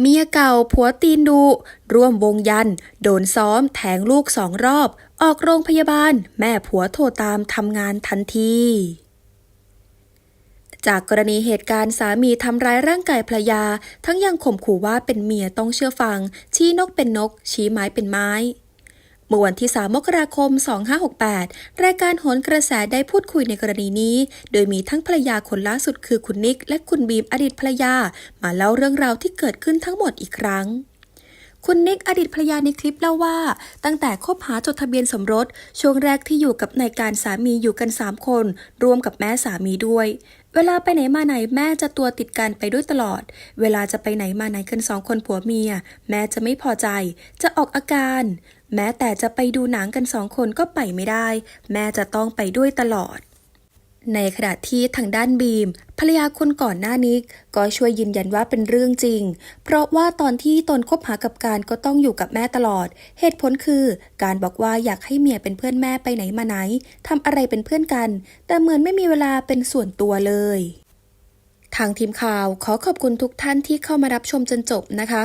เมียเก่าผัวตีนดุร่วมวงยัน โดนซ้อมแทงลูกสองรอบ ออกโรงพยาบาล แม่ผัวโทรตามทำงานทันทีจากกรณีเหตุการณ์สามีทำร้ายร่างกายภรรยา ทั้งยังข่มขู่ว่าเป็นเมียต้องเชื่อฟัง ชี้นกเป็นนก ชี้ไม้เป็นไม้ มื่อวันที่ 3 มกราคม 2568 รายการโหนกระแสได้พูดคุยในกรณีนี้ โดยมีทั้งภรรยาคนล่าสุดคือคุณนิก และคุณบีมอดีตภรรยา มาเล่าเรื่องราวที่เกิดขึ้นทั้งหมดอีกครั้งคุณนิกอดีตภรรยาในคลิปเล่าว่า ตั้งแต่คบหาจดทะเบียนสมรส ช่วงแรกที่อยู่กับนายการสามีอยู่กัน 3 คน รวมกับแม่สามีด้วย เวลาไปไหนมาไหนแม่จะตัวติดกันไปด้วยตลอด เวลาจะไปไหนมาไหนกันสองคนผัวเมีย แม่จะไม่พอใจ จะออกอาการ แม้แต่จะไปดูหนังกันสองคนก็ไปไม่ได้ แม่จะต้องไปด้วยตลอด ในขณะที่ทางด้านบีม ภรรยาคนก่อนหน้านี้ ก็ช่วยยืนยันว่าเป็นเรื่องจริง เพราะว่าตอนที่ตนคบหากับการก็ต้องอยู่กับแม่ตลอด เหตุผลคือ การบอกว่าอยากให้เมียเป็นเพื่อนแม่ไปไหนมาไหนทำอะไรเป็นเพื่อนกัน แต่เหมือนไม่มีเวลาเป็นส่วนตัวเลยทางทีมข่าวขอขอบคุณทุกท่านที่เข้ามารับชมจนจบนะคะ